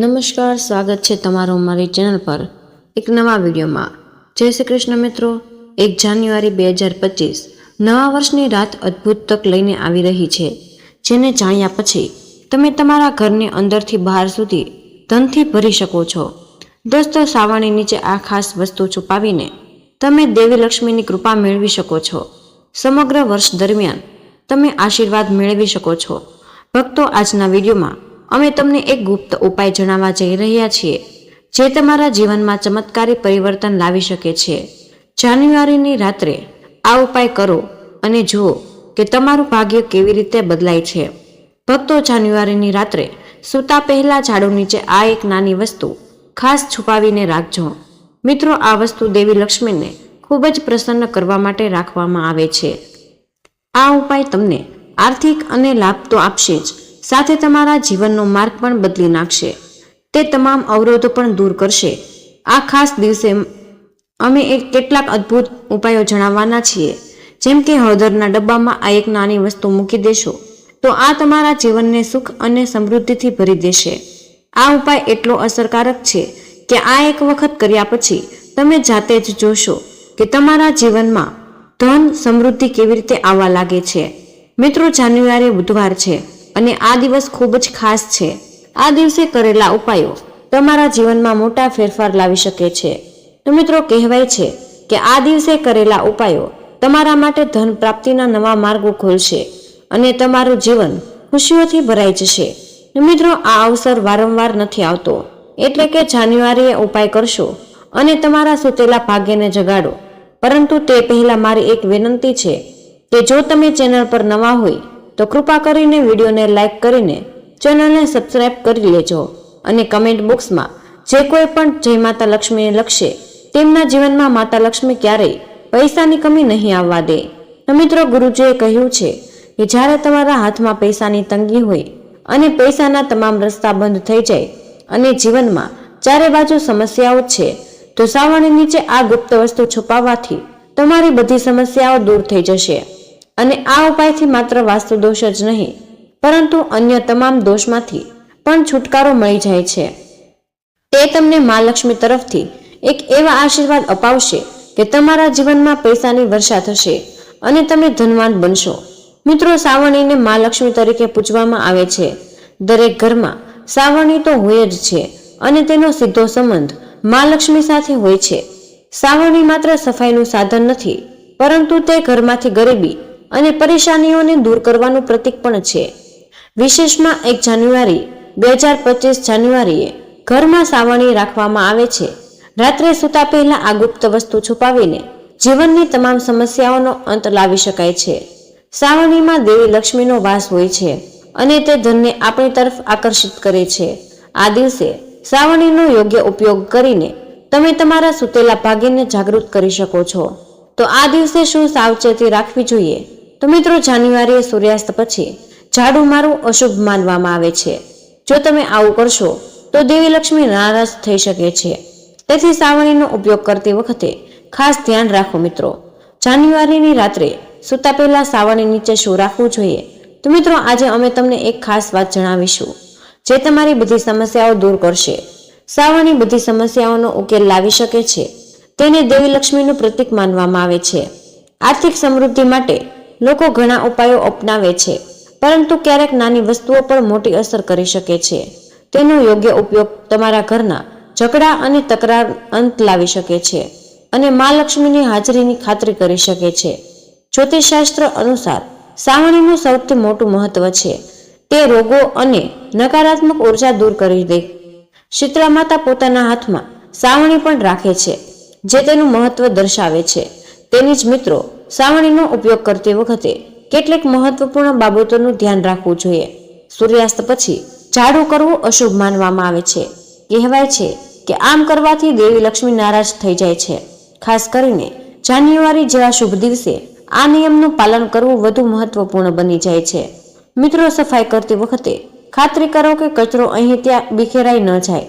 નમસ્કાર, સ્વાગત છે તમારું મારી ચેનલ પર. એક નવા વિડીયોમાં. જય શ્રી કૃષ્ણ મિત્રો. એક જાન્યુઆરી બે હજાર પચીસ. નવા વર્ષની રાત અદ્ભુત તક લઈને આવી રહી છે. જેને જાણ્યા પછી તમે તમારા ઘરની અંદરથી બહાર સુધી ધનથી ભરી શકો છો. દોસ્તો સાવાણી નીચે આ ખાસ વસ્તુ છુપાવીને તમે દેવી લક્ષ્મીની કૃપા મેળવી શકો છો. સમગ્ર વર્ષ દરમિયાન તમે આશીર્વાદ મેળવી શકો છો. ભક્તો, આજના વિડીયોમાં અમે તમને એક ગુપ્ત ઉપાય જણાવવા જઈ રહ્યા છીએ, જે તમારા જીવનમાં ચમત્કારી પરિવર્તન લાવી શકે છે. જાન્યુઆરીની રાત્રે આ ઉપાય કરો અને જુઓ કે તમારું ભાગ્ય કેવી રીતે બદલાય છે. ભક્તો જાન્યુઆરીની રાત્રે સૂતા પહેલા ઝાડુ નીચે આ એક નાની વસ્તુ ખાસ છુપાવીને રાખજો. મિત્રો, આ વસ્તુ દેવી લક્ષ્મીને ખૂબ જ પ્રસન્ન કરવા માટે રાખવામાં આવે છે. આ ઉપાય તમને આર્થિક અને લાભ તો આપશે જ સાથે તમારા જીવનનો માર્ગ પણ બદલી નાખશે. તે તમામ અવરોધો પણ દૂર કરશે. આ ખાસ દિવસે અમે એક કેટલાક અદ્ભુત ઉપાયો જણાવવાના છીએ. જેમ કે હળદરના ડબ્બામાં આ એક નાની વસ્તુ મૂકી દેશો. તો આ તમારા જીવનને સુખ અને સમૃદ્ધિથી ભરી દેશે. આ ઉપાય એટલો અસરકારક છે કે આ એક વખત કર્યા પછી તમે જાતે જ જોશો કે તમારા જીવનમાં ધન સમૃદ્ધિ કેવી રીતે આવવા લાગે છે. મિત્રો, જાન્યુઆરી બુધવાર છે. અને આ દિવસ ખૂબ જ ખાસ છે. આ દિવસે કરેલા ઉપાયો તમારા જીવનમાં મોટા ફેરફાર લાવી શકે છે. તો મિત્રો, કહેવાય છે કે આ દિવસે કરેલા ઉપાયો તમારા માટે ધન પ્રાપ્તિના નવા માર્ગો ખોલશે અને તમારું જીવન ખુશીઓથી ભરાઈ જશે. મિત્રો, આ અવસર વારંવાર નથી આવતો. એટલે કે જાન્યુઆરીએ ઉપાય કરશો અને તમારા સૂતેલા ભાગ્યને જગાડો. પરંતુ તે પહેલાં મારી એક વિનંતી છે કે જો તમે ચેનલ પર નવા હોય તો કૃપા કરીને વિડીયોને લાઇક કરીને ચેનલને સબસ્ક્રાઇબ કરી લેજો અને કમેન્ટ બોક્સમાં જે કોઈ પણ જય માતા લક્ષ્મીને લખશે, તેમના જીવનમાં માતા લક્ષ્મી ક્યારેય પૈસાની કમી નહીં આવવા દે. તો મિત્રો, ગુરુજીએ કહ્યું છે કે જ્યારે તમારા હાથમાં પૈસાની તંગી હોય અને પૈસાના તમામ રસ્તા બંધ થઈ જાય અને જીવનમાં ચારે બાજુ સમસ્યાઓ છે, તો સાવરણી નીચે આ ગુપ્ત વસ્તુ છુપાવવાથી તમારી બધી સમસ્યાઓ દૂર થઈ જશે. અને આ ઉપાયથી માત્ર વાસ્તુ દોષ જ નહીં, પરંતુ અન્ય તમામ દોષમાંથી પણ છુટકારો મળી જાય છે. તે તમને મા લક્ષ્મી તરફથી એક એવા આશીર્વાદ અપાવશે કે તમારા જીવનમાં પૈસાની વર્ષા થશે અને તમે ધનવાન બનશો. મિત્રો, સાવરણીને મા લક્ષ્મી તરીકે પૂજવામાં આવે છે. દરેક ઘરમાં સાવરણી તો હોય જ છે અને તેનો સીધો સંબંધ મા લક્ષ્મી સાથે હોય છે. સાવરણી માત્ર સફાઈનું સાધન નથી, પરંતુ તે ઘરમાંથી ગરીબી અને પરેશાનીઓને દૂર કરવાનું પ્રતીક પણ છે. વિશેષમાં એક જાન્યુઆરી, બે હજાર પચીસ જાન્યુઆરીએ ઘરમાં સાવરણી રાખવામાં આવે છે. રાત્રે સૂતા પહેલા આ ગુપ્ત વસ્તુ છુપાવીને જીવનની તમામ સમસ્યાઓનો અંત લાવી શકાય છે. સાવરણીમાં દેવી લક્ષ્મીનો વાસ હોય છે અને તે ધનને આપણી તરફ આકર્ષિત કરે છે. આ દિવસે સાવરણીનો યોગ્ય ઉપયોગ કરીને તમે તમારા સૂતેલા ભાગ્યને જાગૃત કરી શકો છો. તો આ દિવસે શું સાવચેતી રાખવી જોઈએ? તો મિત્રો, જાન્યુઆરીએ સૂર્યાસ્ત પછી ઝાડુ ઉમારું અશુભ માનવામાં આવે છે. જો તમે આવું કરશો, તો દેવી લક્ષ્મી નારાજ થઈ શકે છે. તેથી સાવણીનો ઉપયોગ કરતી વખતે ખાસ ધ્યાન રાખો મિત્રો. જાન્યુઆરીની રાત્રે સૂતા પહેલા સાવણી નીચે શું રાખવું જોઈએ? તો મિત્રો, આજે અમે તમને એક ખાસ વાત જણાવીશું, જે તમારી બધી સમસ્યાઓ દૂર કરશે. સાવણી બધી સમસ્યાઓનો ઉકેલ લાવી શકે છે. તેને દેવી લક્ષ્મીનું પ્રતીક માનવામાં આવે છે. આર્થિક સમૃદ્ધિ માટે લોકો ઘણા ઉપાયો અપનાવે છે, પરંતુ ક્યારેક નાની વસ્તુઓ પણ મોટી અસર કરી શકે છે. તેનો યોગ્ય ઉપયોગ તમારા ઘરના ઝઘડા અને તકરાર અંત લાવી શકે છે અને મા લક્ષ્મીની હાજરીની ખાતરી કરી શકે છે. જ્યોતિષશાસ્ત્ર અનુસાર સાવણીનું સૌથી મોટું મહત્વ છે, તે રોગો અને નકારાત્મક ઊર્જા દૂર કરી દે. શીતળા માતા પોતાના હાથમાં સાવણી પણ રાખે છે, જે તેનું મહત્વ દર્શાવે છે. તેની જ મિત્રો સાવરણીનો ઉપયોગ કરતી વખતે કેટલીક મહત્વપૂર્ણ બાબતોનું ધ્યાન રાખવું જોઈએ. સૂર્યાસ્ત પછી ઝાડુ કરવું અશુભ માનવામાં આવે છે. કહેવાય છે કે આમ કરવાથી દેવી લક્ષ્મી નારાજ થઈ જાય છે. ખાસ કરીને જાન્યુઆરી જેવા શુભ દિવસે આ નિયમનું પાલન કરવું વધુ મહત્વપૂર્ણ બની જાય છે. મિત્રો સફાઈ કરતી વખતે ખાતરી કરો કે કચરો અહીં ત્યાં બિખેરાઈ ન જાય.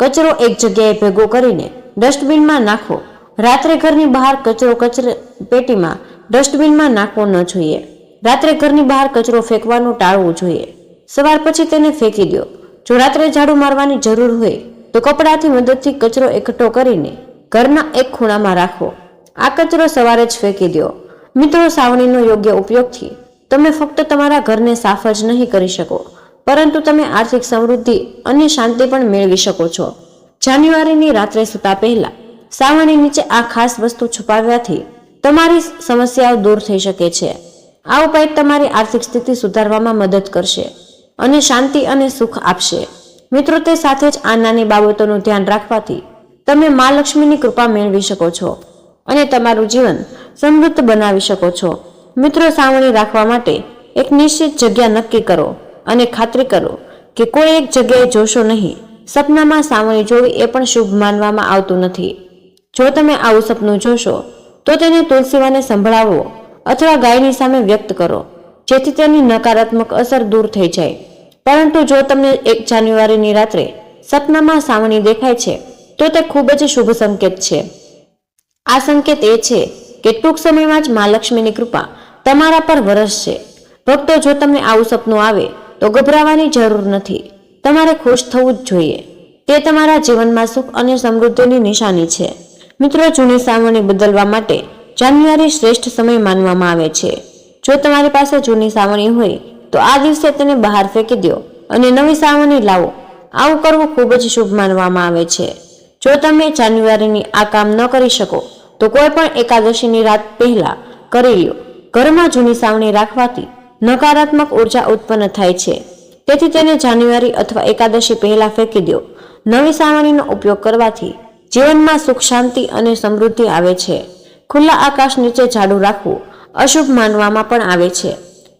કચરો એક જગ્યાએ ભેગો કરીને ડસ્ટબિનમાં નાખો. રાત્રે ઘરની બહાર કચરો કચરે પેટીમાં ડસ્ટબિનમાં નાખવો ન જોઈએ. રાત્રે ઘરની બહાર કચરો ફેંકવાનું ટાળવું જોઈએ. સવાર પછી તેને ફેંકી દો. જો રાત્રે ઝાડુ મારવાની જરૂર હોય, તો કપડાથી મદદથી કચરો એકઠો કરીને ઘરના એક ખૂણામાં રાખો. આ કચરો સવારે જ ફેંકી દો. મિત્રો, સાવણીનો યોગ્ય ઉપયોગથી તમે ફક્ત તમારા ઘરને સાફ જ નહીં કરી શકો, પરંતુ તમે આર્થિક સમૃદ્ધિ અને શાંતિ પણ મેળવી શકો છો. જાન્યુઆરીની રાત્રે સૂતા પહેલા સાવણી નીચે આ ખાસ વસ્તુ છુપાવવાથી તમારી સમસ્યાઓ દૂર થઈ શકે છે. આ ઉપાય તમારી આર્થિક સ્થિતિ સુધારવામાં મદદ કરશે અને શાંતિ અને સુખ આપશે. મિત્રો, તે સાથે જ આ નાની બાબતોનું ધ્યાન રાખવાથી તમે મા લક્ષ્મીની કૃપા મેળવી શકો છો અને તમારું જીવન સમૃદ્ધ બનાવી શકો છો. મિત્રો, સાવણી રાખવા માટે એક નિશ્ચિત જગ્યા નક્કી કરો અને ખાતરી કરો કે કોઈ એક જગ્યાએ જોશો નહીં. સપનામાં સાવણી જોવી એ પણ શુભ માનવામાં આવતું નથી. જો તમે આવું સપનું જોશો, તો તેને તુલસીવાને સંભળાવો અથવા ગાયની સામે વ્યક્ત કરો, જેથી તેની નકારાત્મક અસર દૂર થઈ જાય. પરંતુ જો તમને એક જાન્યુઆરીની રાત્રે સપનામાં સાવણી દેખાય છે, તો તે ખૂબ જ શુભ સંકેત છે. આ સંકેત એ છે કે ટૂંક સમયમાં જ મા લક્ષ્મીની કૃપા તમારા પર વરસશે ભક્તો, જો તમને આવું સપનું આવે, તો ગભરાવાની જરૂર નથી. તમારે ખુશ થવું જ જોઈએ. તે તમારા જીવનમાં સુખ અને સમૃદ્ધિની નિશાની છે. મિત્રો જૂની સાવરણી બદલવા માટે જાન્યુઆરી શ્રેષ્ઠ સમય માનવામાં આવે છે. જો તમારી પાસે જૂની સાવરણી હોય, તો આ દિવસે તેને બહાર ફેંકી દો અને નવી સાવરણી લાવો. આવું કરવું ખૂબ જ શુભ માનવામાં આવે છે. જો તમે જાન્યુઆરીની આ કામ ન કરી શકો, તો કોઈ પણ એકાદશીની રાત પહેલા કરી લ્યો. ઘરમાં જૂની સાવણી રાખવાથી નકારાત્મક ઊર્જા ઉત્પન્ન થાય છે. તેથી તેને જાન્યુઆરી અથવા એકાદશી પહેલા ફેંકી દો. નવી સાવણીનો ઉપયોગ કરવાથી જીવનમાં સુખ, શાંતિ અને સમૃદ્ધિ આવે છે. ખુલ્લા આકાશ નીચે ઝાડુ રાખવું અશુભ માનવામાં પણ આવે છે.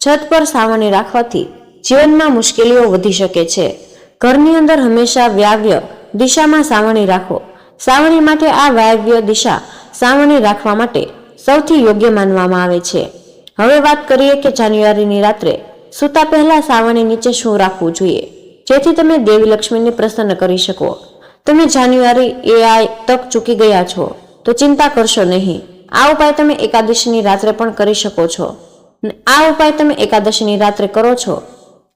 છત પર સાવરણી રાખવાથી જીવનમાં મુશ્કેલીઓ વધી શકે છે. ઘરની અંદર હંમેશા વ્યાવ્ય દિશામાં સાવરણી રાખો. સાવરણી માટે આ વાયવ્ય દિશા સાવરણી રાખવા માટે સૌથી યોગ્ય માનવામાં આવે છે. હવે વાત કરીએ કે જાન્યુઆરીની રાત્રે સૂતા પહેલા સાવરણી નીચે શું રાખવું જોઈએ? જેથી તમે દેવી લક્ષ્મીને પ્રસન્ન કરી શકો. તમે જાન્યુઆરી એ આ તક ચૂકી ગયા છો, તો ચિંતા કરશો નહીં. આ ઉપાય તમે એકાદશીની રાત્રે પણ કરી શકો છો. આ ઉપાય તમે એકાદશીની રાત્રે કરો છો.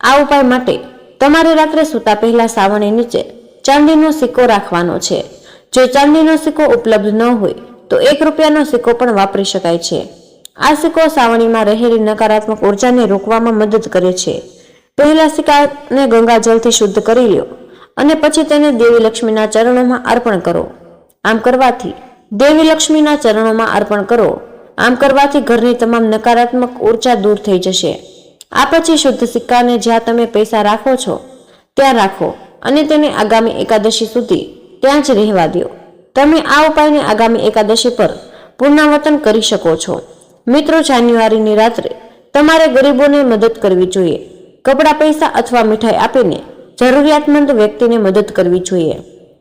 આ ઉપાય માટે તમારે રાત્રે સૂતા પહેલા સાવણી નીચે ચાંદીનો સિક્કો રાખવાનો છે. જો ચાંદીનો સિક્કો ઉપલબ્ધ ન હોય, તો એક રૂપિયાનો સિક્કો પણ વાપરી શકાય છે. આ સિક્કો સાવણીમાં રહેલી નકારાત્મક ઉર્જાને રોકવામાં મદદ કરે છે. પહેલા સિક્કાને ગંગાજળથી શુદ્ધ કરી લ્યો. અને પછી તેને દેવી લક્ષ્મીના ચરણોમાં અર્પણ કરો. આમ કરવાથી દેવી લક્ષ્મીના ચરણોમાં અર્પણ કરો. આમ કરવાથી ઘરની તમામ નકારાત્મક ઊર્જા દૂર થઈ જશે. આ પછી શુદ્ધ સિક્કાને જ્યાં તમે પૈસા રાખો છો, ત્યાં રાખો અને તેને આગામી એકાદશી સુધી ત્યાં જ રહેવા દો. તમે આ ઉપાયને આગામી એકાદશી પર પુનરાવર્તન કરી શકો છો. મિત્રો, જાન્યુઆરીની રાત્રે તમારે ગરીબોને મદદ કરવી જોઈએ. કપડાં, પૈસા અથવા મીઠાઈ આપીને જરૂરિયાતમંદ વ્યક્તિને મદદ કરવી જોઈએ.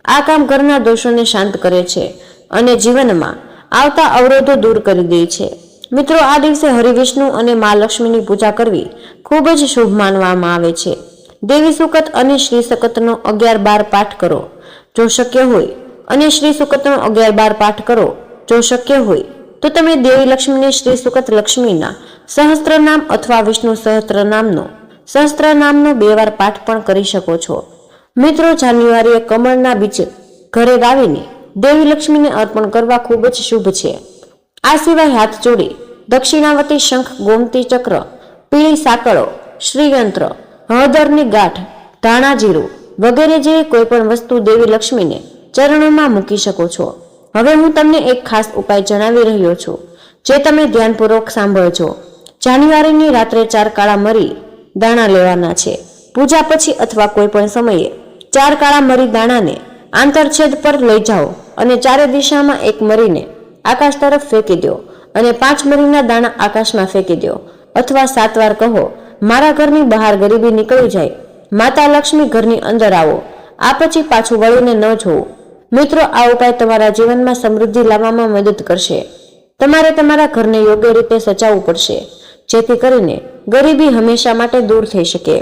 આ કામ ઘરના દોષોને શાંત કરે છે અને જીવનમાં આવતા અવરોધો દૂર કરી દે છે. મિત્રો, આ દિવસે હરિવિષ્ણુ અને મા લક્ષ્મીની પૂજા કરવી ખૂબ જ શુભ માનવામાં આવે છે. દેવી સુકત અને શ્રી સકતનો અગિયાર બાર પાઠ કરો. જો શક્ય હોય અને શ્રી સુકતનો અગિયાર બાર પાઠ કરો, જો શક્ય હોય, તો તમે દેવી લક્ષ્મીને શ્રી સુકત લક્ષ્મીના સહસ્ત્ર નામ અથવા વિષ્ણુ સહસ્ત્ર સહસ્ત્ર નામનો બે વાર પાઠ પણ કરી શકો છો. મિત્રો, જાન્યુઆરીએ કમળના બીજ ઘરે લાવીને દેવી લક્ષ્મીને અર્પણ કરવા ખૂબ જ શુભ છે. આ સિવાય હાથ જોડી, દક્ષિણાવતી શંખ, ગોમતી ચક્ર, પીળી સાંકળો, શ્રીયંત્ર, હળદરની ગાંઠ, ધાણા જીરું વગેરે જેવી કોઈ પણ વસ્તુ દેવી લક્ષ્મીને ચરણોમાં મૂકી શકો છો. હવે હું તમને એક ખાસ ઉપાય જણાવી રહ્યો છું, જે તમે ધ્યાનપૂર્વક સાંભળજો. જાન્યુઆરીની રાત્રે ચાર કાળા મરી દાણા લેવાના છે. પૂજા પછી અથવા કોઈ પણ સમયે ચાર કાળા મરી દાણાને આંતરછેદ પર લઈ જાઓ અને ચારે દિશામાં એક મરીને આકાશ તરફ ફેંકી દો અને પાંચ મરીના દાણા આકાશમાં ફેંકી દો. અથવા સાત વાર કહો, મારા ઘરની બહાર ગરીબી નીકળી જાય. માતા લક્ષ્મી ઘરની અંદર આવો. આ પછી પાછું વળીને ન જોવું મિત્રો આ ઉપાય તમારા જીવનમાં સમૃદ્ધિ લાવવામાં મદદ કરશે. તમારે તમારા ઘરને યોગ્ય રીતે સજાવવું પડશે. જેથી કરીને ગરીબી હંમેશા માટે દૂર થઈ શકે.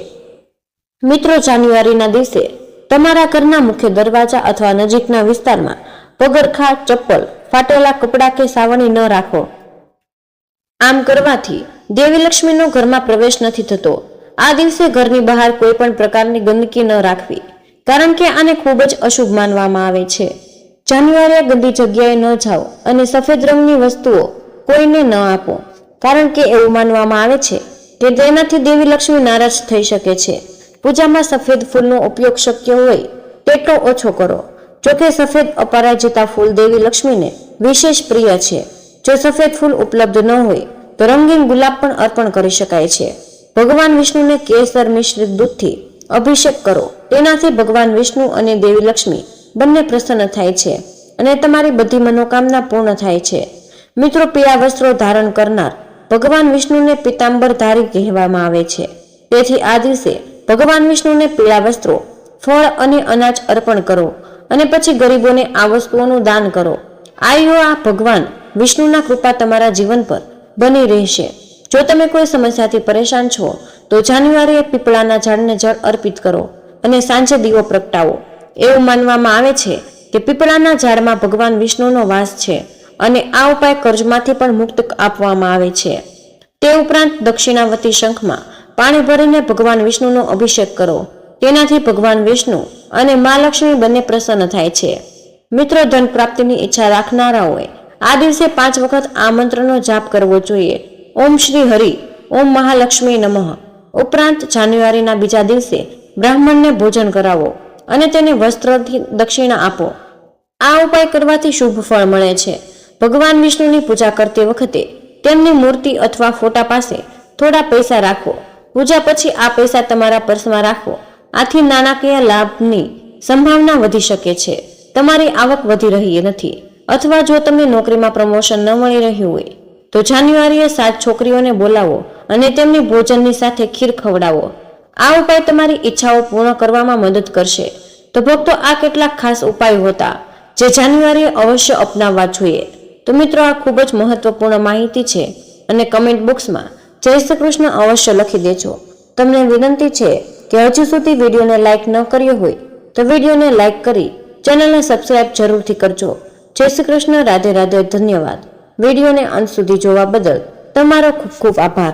મિત્રો, જાન્યુઆરીના દિવસે તમારા ઘરના મુખ્ય દરવાજા અથવા નજીકના વિસ્તારમાં પગરખા, ચપ્પલ, ફાટેલા કપડાં કે સાવણી ન રાખો. આમ કરવાથી દેવી લક્ષ્મીનો ઘરમાં પ્રવેશ નથી થતો. આ દિવસે ઘરની બહાર કોઈ પણ પ્રકારની ગંદકી ન રાખવી, કારણ કે આને ખૂબ જ અશુભ માનવામાં આવે છે. જાન્યુઆરીએ ગંદી જગ્યાએ ન જાઓ અને સફેદ રંગની વસ્તુઓ કોઈને ન આપો. કારણ કે એવું માનવામાં આવે છે કે તેનાથી દેવી લક્ષ્મી નારાજ થઈ શકે છે. પૂજામાં સફેદ ફૂલનો ઉપયોગ શક્ય હોય તેટલો ઓછો કરો. જોકે સફેદ અપરાજિતા ફૂલ દેવી લક્ષ્મીને વિશેષ પ્રિય છે. જો સફેદ ફૂલ ઉપલબ્ધ ન હોય, તો રંગીન ગુલાબ પણ અર્પણ કરી શકાય છે. ભગવાન વિષ્ણુને કેસર મિશ્રિત દૂધથી અભિષેક કરો. તેનાથી ભગવાન વિષ્ણુ અને દેવી લક્ષ્મી બંને પ્રસન્ન થાય છે અને તમારી બધી મનોકામના પૂર્ણ થાય છે. મિત્રો, પીળા વસ્ત્રો ધારણ કરનાર ભગવાન વિષ્ણુને પિતાંબર ધારી કહેવામાં આવે છે. તેથી આ દિવસે ભગવાન વિષ્ણુને પીળા વસ્ત્રો, ફળ અને અનાજ અર્પણ કરો અને પછી ગરીબોને આ વસ્તુઓનું દાન કરો. આયો આ ભગવાન વિષ્ણુના કૃપા તમારા જીવન પર બની રહેશે. જો તમે કોઈ સમસ્યાથી પરેશાન છો, તો જાન્યુઆરીએ પીપળાના ઝાડને જળ અર્પિત કરો અને સાંજે દીવો પ્રગટાવો. એવું માનવામાં આવે છે કે પીપળાના ઝાડમાં ભગવાન વિષ્ણુનો વાસ છે. અને આ ઉપાય કર્જમાંથી પણ મુક્ત આપવામાં આવે છે. તે ઉપરાંત દક્ષિણાવતી શંખમાં પાણી ભરીને ભગવાન વિષ્ણુનો અભિષેક કરો. તેનાથી ભગવાન વિષ્ણુ અને મા લક્ષ્મી બંને પ્રસન્ન થાય છે. મિત્રો, ધન પ્રાપ્તિની ઈચ્છા રાખનારાઓએ આ દિવસે પાંચ વખત આ મંત્રનો જાપ કરવો જોઈએ. ઓમ શ્રી હરિ, ઓમ મહાલક્ષ્મી નમઃ. ઉપરાંત જાન્યુઆરીના બીજા દિવસે બ્રાહ્મણને ભોજન કરાવો અને તેને વસ્ત્રથી દક્ષિણા આપો. આ ઉપાય કરવાથી શુભ ફળ મળે છે. ભગવાન વિષ્ણુની પૂજા કરતી વખતે તેમની મૂર્તિ અથવા ફોટા પાસે થોડા પૈસા રાખો. પૂજા પછી આ પૈસા તમારા પર્સમાં રાખો. આથી નાણાકીય લાભની સંભાવના વધી શકે છે. તમારી આવક વધી રહી નથી. અથવા જો તમને નોકરીમાં પ્રમોશન ન મળી રહ્યું હોય, તો જાન્યુઆરીએ સાત છોકરીઓને બોલાવો અને તેમની ભોજનની સાથે ખીર ખવડાવો. આ ઉપાય તમારી ઈચ્છાઓ પૂર્ણ કરવામાં મદદ કરશે. તો ભક્તો આ કેટલાક ખાસ ઉપાયો હતા, જે જાન્યુઆરીએ અવશ્ય અપનાવવા જોઈએ. તો મિત્રો, આ ખૂબ જ મહત્વપૂર્ણ માહિતી છે અને કમેન્ટ બોક્સમાં જય શ્રી કૃષ્ણ અવશ્ય લખી દેજો. તમને વિનંતી છે કે હજુ સુધી વિડીયોને લાઇક ન કર્યો હોય તો વિડીયોને લાઇક કરી ચેનલને સબસ્ક્રાઇબ જરૂરથી કરજો. જય શ્રી કૃષ્ણ, રાધે રાધે, ધન્યવાદ. વિડીયોને અંત સુધી જોવા બદલ તમારો ખૂબ ખૂબ આભાર.